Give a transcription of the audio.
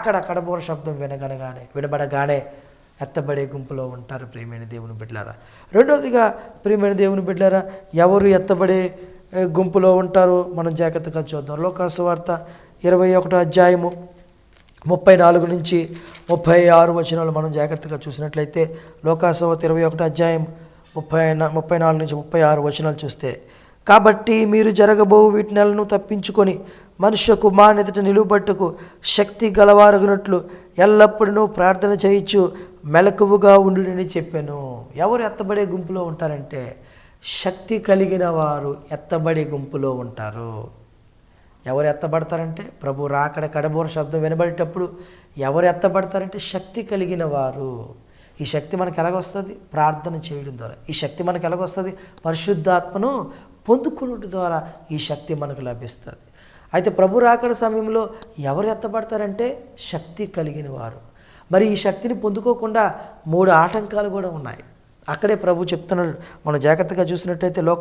అక్కడ కడబోర శబ్దం వినగనగానే వినబడగానే ఎత్తబడే గుంపులో ఉంటారు ప్రియమైన దేవుని బిడ్డలారా. రెండవదిగా ప్రియమైన దేవుని బిడ్డలారా ఎవరు ఎత్తబడే గుంపులో ఉంటారో మనం జాగ్రత్తగా చూద్దాం. లోకాసు వార్త ఇరవై ఒకటో అధ్యాయము ముప్పై నాలుగు నుంచి ముప్పై ఆరు వచనాలు మనం జాగ్రత్తగా చూసినట్లయితే లోకాసవత ఇరవై ఒకటో అధ్యాయం ముప్పై ముప్పై నాలుగు నుంచి ముప్పై ఆరు వచనాలు చూస్తే కాబట్టి మీరు జరగబో వీటి నెలను తప్పించుకొని మనుష్య కుమారుని ఎదుట నిలువబట్టుకు శక్తి గలవారగినట్లు ఎల్లప్పుడూ ప్రార్థన చేయొచ్చు మెలకువగా ఉండుడని చెప్పాను. ఎవరు ఎత్తబడే గుంపులో ఉంటారంటే శక్తి కలిగిన వారు ఎత్తబడే గుంపులో ఉంటారు. ఎవరు ఎత్తబడతారంటే? ప్రభు రాకడ కడబోర శబ్దం వినబడేటప్పుడు ఎవరు ఎత్తబడతారంటే? శక్తి కలిగిన వారు. ఈ శక్తి మనకు ఎలాగొస్తుంది? ప్రార్థన చేయడం ద్వారా. ఈ శక్తి మనకు ఎలాగొస్తుంది? పరిశుద్ధాత్మను పొందుకున్నట్టు ద్వారా ఈ శక్తి మనకు లభిస్తుంది. అయితే ప్రభు రాకడ సమయంలో ఎవరు ఎత్తబడతారంటే శక్తి కలిగిన వారు. మరి ఈ శక్తిని పొందుకోకుండా మూడు ఆటంకాలు కూడా ఉన్నాయి. అక్కడే ప్రభు చెప్తున్నాడు. మనం జాగ్రత్తగా చూసినట్టయితే లోక